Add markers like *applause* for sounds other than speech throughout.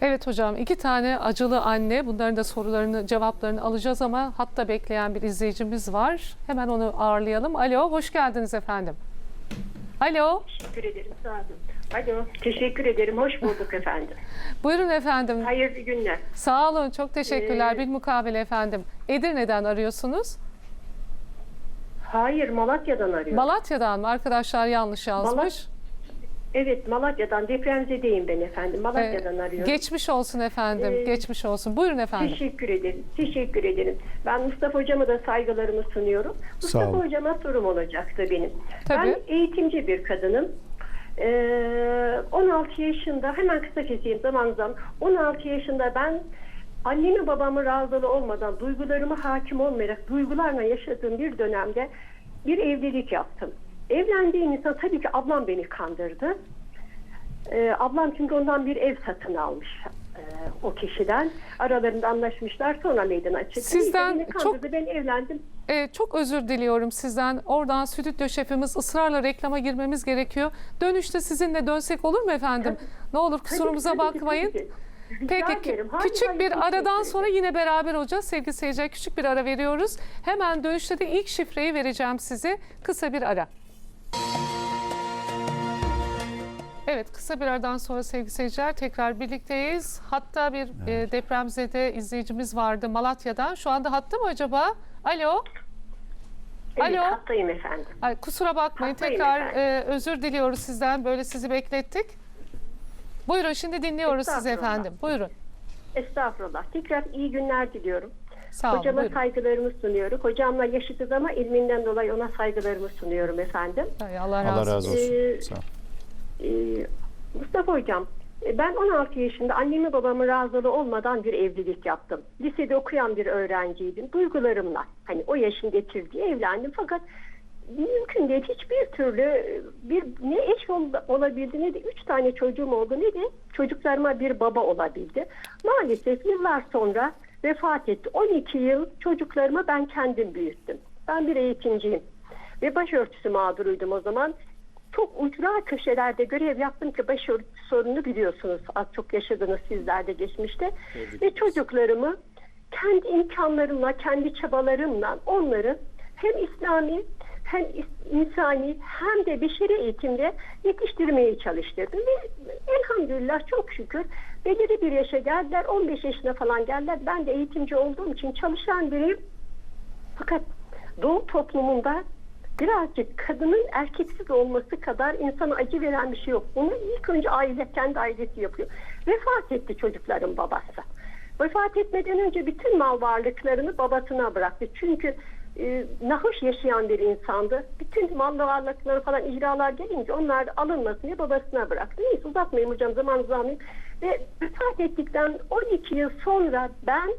Evet hocam iki tane acılı anne bunların da sorularını cevaplarını alacağız ama hatta bekleyen bir izleyicimiz var. Hemen onu ağırlayalım. Alo hoş geldiniz efendim. Alo Teşekkür ederim. Sağ olun. Alo. Teşekkür ederim. Hoş bulduk efendim. *laughs* buyurun efendim. Hayırlı günler. Sağ olun çok teşekkürler. Ee, Bir mukabele efendim. Edirne'den arıyorsunuz. Hayır Malatya'dan arıyorum. Malatya'dan mı? Arkadaşlar yanlış yazmış. Evet Malatya'dan depremzedeyim ben efendim. Ee, Malatya'dan arıyorum. geçmiş olsun efendim. Ee, geçmiş olsun. Buyurun efendim. Teşekkür ederim. Teşekkür ederim. Ben Mustafa Hocama da saygılarımı sunuyorum. Mustafa olun. Hocama sorum olacaktı benim. Tabii. Ben eğitimci bir kadınım. Ee, 16 yaşında hemen kısa keseyim zaman zaman 16 yaşında ben annemi babamı razılı olmadan duygularıma hakim olmayarak duygularla yaşadığım bir dönemde bir evlilik yaptım. Evlendiğim insan tabii ki ablam beni kandırdı. Ee, ablam çünkü ondan bir ev satın almış e, o kişiden. Aralarında anlaşmışlar sonra meydana çıktı. Sizden beni çok- ben evlendim. Ee, çok özür diliyorum sizden. Oradan stüdyo şefimiz ısrarla reklama girmemiz gerekiyor. Dönüşte sizinle dönsek olur mu efendim? Ne olur kusurumuza Tabii, tabii bakmayın. tabii. Rica Peki küçük bir teşekkür aradan sonra yine beraber olacağız sevgili seyirciler. Küçük bir ara veriyoruz. Hemen dönüşte de ilk şifreyi vereceğim size. Kısa bir ara. Evet kısa bir aradan sonra sevgili seyirciler tekrar birlikteyiz. Hatta bir e, depremzede izleyicimiz vardı Malatya'dan. Şu anda hatta mı acaba? Alo. Evet, Alo. hattayım efendim. Ay, kusura bakmayın Haklıyım tekrar efendim. e, özür diliyoruz sizden böyle sizi beklettik. Buyurun şimdi dinliyoruz sizi efendim. Buyurun. Estağfurullah. Tekrar iyi günler diliyorum. Sağ olun. Hocama buyurun. saygılarımı sunuyorum. Hocamla yaşıtız ama ilminden dolayı ona saygılarımı sunuyorum efendim. Ay, Allah razı Allah olsun. razı olsun. Ee, Sağ ol. Ee, Mustafa Hocam, e, ben 16 yaşında annemi babamı razılı olmadan bir evlilik yaptım. Lisede okuyan bir öğrenciydim. Duygularımla, hani o yaşın getirdiği evlendim fakat mümkün değil. Hiçbir türlü e, bir ne eş ol- olabildi ne de üç tane çocuğum oldu ne de çocuklarıma bir baba olabildi. Maalesef yıllar sonra vefat etti. 12 yıl çocuklarımı ben kendim büyüttüm. Ben bir eğitimciyim ve başörtüsü mağduruydum o zaman çok ucra köşelerde görev yaptım ki başörtüsü sorununu biliyorsunuz. Az çok yaşadınız sizler de geçmişte. Ve çocuklarımı kendi imkanlarımla, kendi çabalarımla onları hem İslami hem insani hem de beşeri eğitimde yetiştirmeye çalıştırdım. Ve elhamdülillah çok şükür belirli bir yaşa geldiler. 15 yaşına falan geldiler. Ben de eğitimci olduğum için çalışan biriyim. Fakat Doğu toplumunda birazcık kadının erkeksiz olması kadar insana acı veren bir şey yok. Bunu ilk önce aile, kendi ailesi yapıyor. Vefat etti çocukların babası. Vefat etmeden önce bütün mal varlıklarını babasına bıraktı. Çünkü e, nahoş yaşayan bir insandı. Bütün mal varlıkları falan icralar gelince onlar alınmasın diye babasına bıraktı. Neyse uzatmayayım hocam zaman almayayım. Ve vefat ettikten 12 yıl sonra ben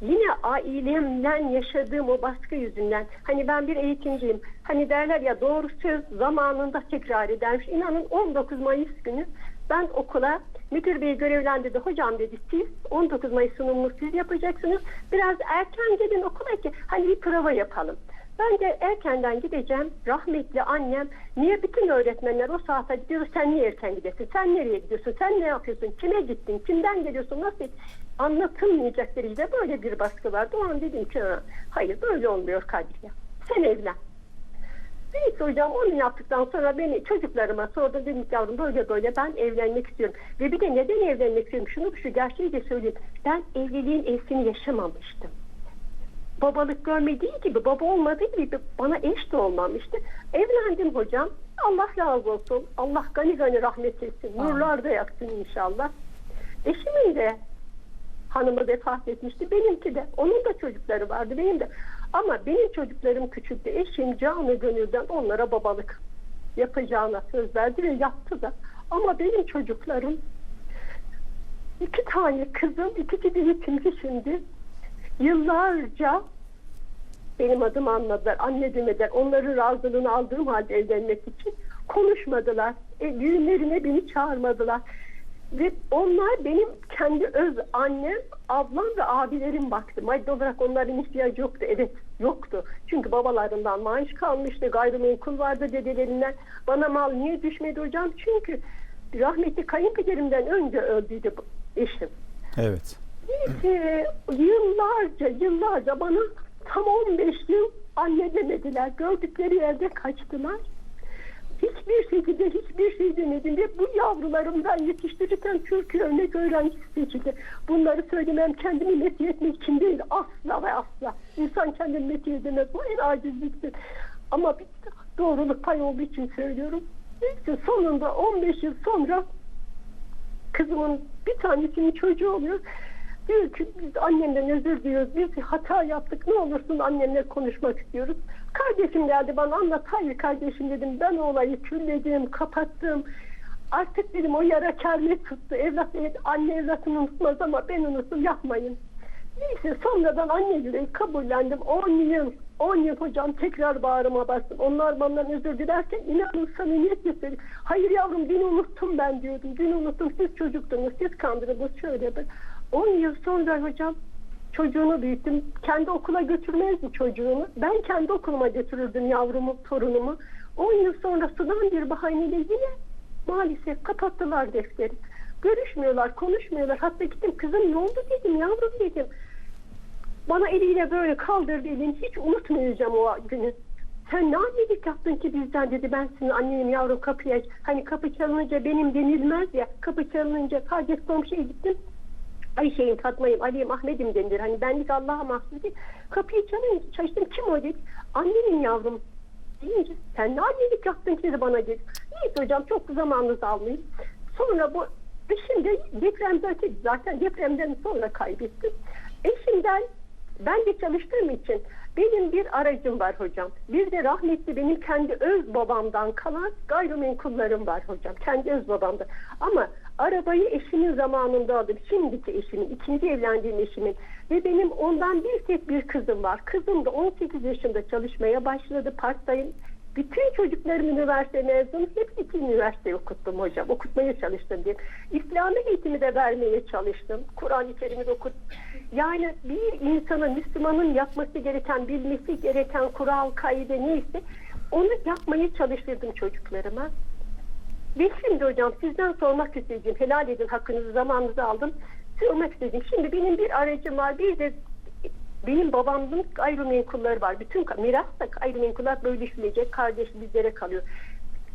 yine ailemden yaşadığım o baskı yüzünden hani ben bir eğitimciyim hani derler ya doğru söz zamanında tekrar edermiş inanın 19 Mayıs günü ben okula müdür bey görevlendirdi hocam dedi siz 19 Mayıs sunumunu siz yapacaksınız biraz erken gelin okula ki hani bir prova yapalım ben de erkenden gideceğim. Rahmetli annem niye bütün öğretmenler o saate gidiyor sen niye erken gidesin? Sen nereye gidiyorsun? Sen ne yapıyorsun? Kime gittin? Kimden geliyorsun? Nasıl? Anlatılmayacak derecede böyle bir baskı vardı. O an dedim ki "Ha, hayır böyle olmuyor Kadriye. Sen evlen. Neyse hocam onu yaptıktan sonra beni çocuklarıma sordu dedim ki yavrum böyle böyle ben evlenmek istiyorum. Ve bir de neden evlenmek istiyorum? Şunu şu gerçeği de söyleyeyim. Ben evliliğin esini yaşamamıştım babalık görmediği gibi baba olmadığı gibi bana eş de olmamıştı. Evlendim hocam. Allah razı olsun. Allah gani gani rahmet etsin. Nurlar da yaksın inşallah. Eşimin de hanımı vefat etmişti. Benimki de. Onun da çocukları vardı. Benim de. Ama benim çocuklarım küçüktü. Eşim canı gönülden onlara babalık yapacağına söz verdi ve yaptı da. Ama benim çocuklarım iki tane kızım, ikisi de yetimci şimdi yıllarca benim adımı anladılar. Anne demediler. Onların razılığını aldığım halde evlenmek için konuşmadılar. E, düğünlerine beni çağırmadılar. Ve onlar benim kendi öz annem, ablam ve abilerim baktı. Maddi olarak onların ihtiyacı yoktu. Evet yoktu. Çünkü babalarından maaş kalmıştı. Gayrimenkul vardı dedelerinden. Bana mal niye düşmedi hocam? Çünkü rahmetli kayınpederimden önce öldüydü eşim. Evet. Neyse yıllarca yıllarca bana tam 15 yıl anne demediler. Gördükleri yerde kaçtılar. Hiçbir şekilde hiçbir şey demedim ve bu yavrularımdan yetiştirirken Türkiye örnek öğrencisi seçildi. Bunları söylemem kendimi metiye etmek için değil asla ve asla. İnsan kendini metiye edemez. Bu en acizliktir. Ama bir doğruluk pay olduğu için söylüyorum. Neyse sonunda 15 yıl sonra kızımın bir tanesinin çocuğu oluyor. Diyor ki biz annemden özür diliyoruz. Biz hata yaptık. Ne olursun annemle konuşmak istiyoruz. Kardeşim geldi bana anlat. Hayır kardeşim dedim. Ben olayı külledim, kapattım. Artık dedim o yara kermet tuttu. Evlat anne evlatını unutmaz ama ben unuttum yapmayın. Neyse sonradan anneliği kabullendim. 10 yıl, 10 yıl hocam tekrar bağrıma bastım. Onlar benden özür dilerken inanın samimiyetle söylüyorum. Hayır yavrum dün unuttum ben diyordum. Dün unuttum siz çocuktunuz, siz kandırdınız şöyle bir. 10 yıl sonra hocam çocuğunu büyüttüm. Kendi okula götürmezdi çocuğunu. Ben kendi okuluma götürürdüm yavrumu, torunumu. 10 yıl sonra sudan bir bahaneyle yine maalesef kapattılar defteri. Görüşmüyorlar, konuşmuyorlar. Hatta gittim kızım ne oldu dedim yavrum dedim. Bana eliyle böyle kaldırdı elini. Hiç unutmayacağım o günü. Sen ne annelik yaptın ki bizden dedi. Ben senin annenim yavrum kapıya. Hani kapı çalınınca benim denilmez ya. Kapı çalınınca kardeş komşuya gittim. Ayşe'yim, Fatma'yım, Ali'yim, Ahmet'im denilir. Hani benlik Allah'a mahsus değil. Kapıyı çalınca çalıştım. Kim o dedi. Annenim yavrum deyince sen ne annelik yaptın ki dedi bana dedi. Neyse hocam çok zamanınızı almayayım. Sonra bu eşim de depremden zaten depremden sonra kaybettim. Eşimden ben de çalıştığım için benim bir aracım var hocam. Bir de rahmetli benim kendi öz babamdan kalan gayrimenkullarım var hocam. Kendi öz babamda. Ama arabayı eşimin zamanında aldım. Şimdiki eşimin, ikinci evlendiğim eşimin. Ve benim ondan bir tek bir kızım var. Kızım da 18 yaşında çalışmaya başladı. Part-time bütün çocuklarım üniversite mezunu. Hepsi iki üniversite okuttum hocam. Okutmaya çalıştım diye. İslami eğitimi de vermeye çalıştım. Kur'an-ı Kerim'i okut. Yani bir insanın, Müslümanın yapması gereken, bilmesi gereken kural, kaide neyse onu yapmaya çalıştırdım çocuklarıma. Ve şimdi hocam sizden sormak istediğim, helal edin hakkınızı, zamanınızı aldım. Sormak istediğim, şimdi benim bir aracım var, bir de benim babamın gayrimenkulları var. Bütün miras da gayrimenkullar bölüşülecek, kardeş bizlere kalıyor.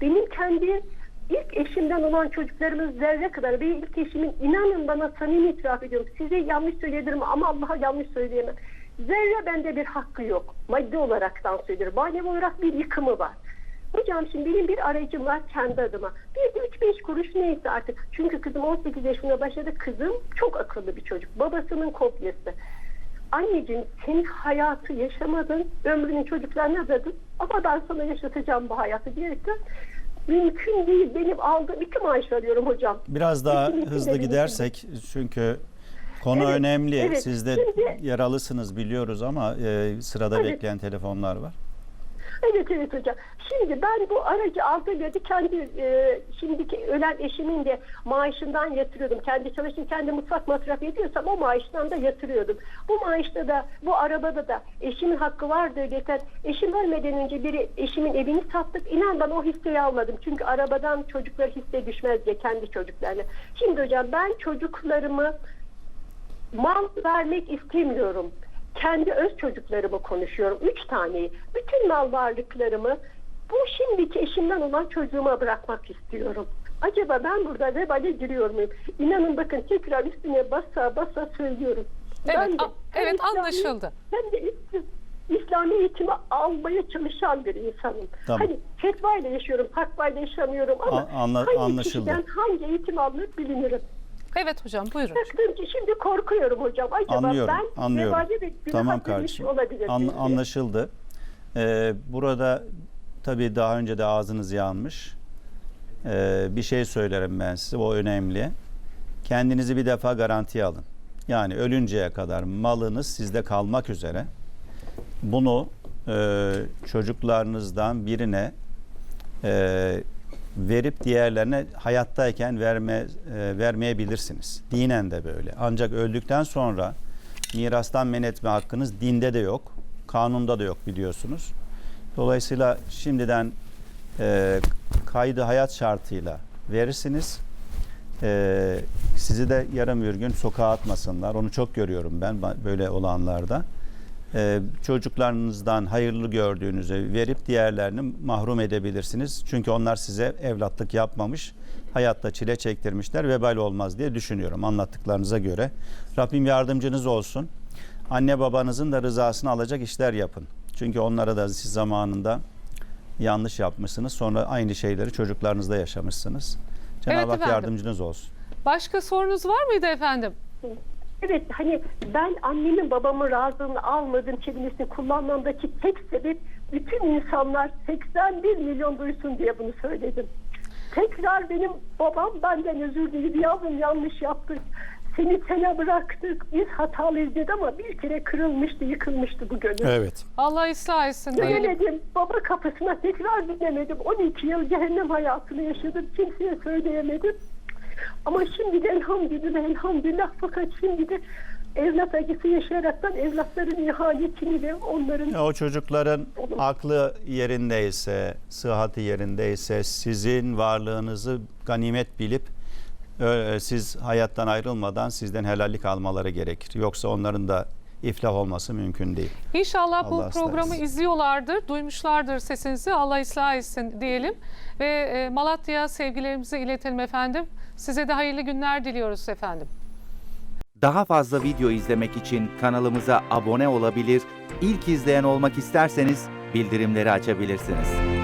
Benim kendi ilk eşimden olan çocuklarımın zerre kadar ve ilk eşimin inanın bana samimi itiraf ediyorum. Size yanlış söyledim ama Allah'a yanlış söyleyemem. Zerre bende bir hakkı yok. Maddi olaraktan söylüyorum. Manevi olarak bir yıkımı var. Hocam şimdi benim bir aracım var kendi adıma. Bir üç beş kuruş neyse artık. Çünkü kızım 18 yaşında başladı. Kızım çok akıllı bir çocuk. Babasının kopyası. Anneciğim sen hayatı yaşamadın. Ömrünün çocuklarına adadın. Ama ben sana yaşatacağım bu hayatı diyerekten mümkün değil. Benim aldığım iki maaş alıyorum hocam. Biraz daha de hızlı gidersek çünkü konu Evet, önemli. evet. Siz de Şimdi- yaralısınız biliyoruz ama e, sırada Evet. bekleyen telefonlar var. Evet evet hocam. Şimdi ben bu aracı aldığım yerde kendi e, şimdiki ölen eşimin de maaşından yatırıyordum. Kendi çalışım, kendi mutfak masraf ediyorsam o maaştan da yatırıyordum. Bu maaşta da bu arabada da eşimin hakkı vardı ödeten. Eşim ölmeden önce biri eşimin evini sattık. İnan bana o hisseyi almadım. Çünkü arabadan çocuklar hisse düşmez diye kendi çocuklarına. Şimdi hocam ben çocuklarımı mal vermek istemiyorum. Kendi öz çocuklarımı konuşuyorum. Üç taneyi. Bütün mal varlıklarımı bu şimdiki eşimden olan çocuğuma bırakmak istiyorum. Acaba ben burada vebale giriyor muyum? İnanın bakın tekrar üstüne basa basa söylüyorum. Evet, Ben de evet İslami anlaşıldı. Hem de İs- İslami eğitimi almaya çalışan bir insanım. Tamam. Hani fetvayla yaşıyorum, takvayla yaşamıyorum ama A- anla- hangi anlaşıldı. kişiden hangi eğitim alınır bilinirim. Evet hocam buyurun. Baktım ki şimdi korkuyorum hocam. Acaba Anlıyorum, ben anlıyorum. ve Tamam kardeşim. olabilir An- anlaşıldı. Ee, burada tabii daha önce de ağzınız yanmış. Ee, bir şey söylerim ben size. O önemli. Kendinizi bir defa garantiye alın. Yani ölünceye kadar malınız sizde kalmak üzere. Bunu e, çocuklarınızdan birine e, verip diğerlerine hayattayken verme e, vermeyebilirsiniz. Dinen de böyle. Ancak öldükten sonra mirastan men etme hakkınız dinde de yok. Kanunda da yok biliyorsunuz. Dolayısıyla şimdiden e, kaydı hayat şartıyla verirsiniz. Ee, sizi de yarım bir gün sokağa atmasınlar. Onu çok görüyorum ben böyle olanlarda. Ee, çocuklarınızdan hayırlı gördüğünüzü verip diğerlerini mahrum edebilirsiniz. Çünkü onlar size evlatlık yapmamış, hayatta çile çektirmişler, vebal olmaz diye düşünüyorum anlattıklarınıza göre. Rabbim yardımcınız olsun. Anne babanızın da rızasını alacak işler yapın. Çünkü onlara da siz zamanında yanlış yapmışsınız. Sonra aynı şeyleri çocuklarınızda yaşamışsınız. Cenab-ı Evet Hak efendim. yardımcınız olsun. Başka sorunuz var mıydı efendim? Evet hani ben annemin babamın razılığını almadım kelimesini kullanmamdaki tek sebep bütün insanlar 81 milyon duysun diye bunu söyledim. Tekrar benim babam benden özür diledi yavrum yanlış yaptık. Seni sene bıraktık biz hatalıyız dedi ama bir kere kırılmıştı yıkılmıştı bu gönül. Evet. Allah ıslah etsin. Dönemedim. Baba kapısına tekrar dönemedim. 12 yıl cehennem hayatını yaşadım. Kimseye söyleyemedim. Ama şimdi de elhamdülillah elhamdülillah fakat şimdi de evlat acısı yaşayaraktan evlatların ihanetini ve onların O çocukların aklı yerindeyse, sıhhati yerindeyse sizin varlığınızı ganimet bilip ö- siz hayattan ayrılmadan sizden helallik almaları gerekir. Yoksa onların da iflah olması mümkün değil. İnşallah bu Allah ıslah programı izliyorlardır, duymuşlardır sesinizi. Allah ıslah etsin diyelim. Ve e, Malatya sevgilerimizi iletelim efendim. Size de hayırlı günler diliyoruz efendim. Daha fazla video izlemek için kanalımıza abone olabilir, ilk izleyen olmak isterseniz bildirimleri açabilirsiniz.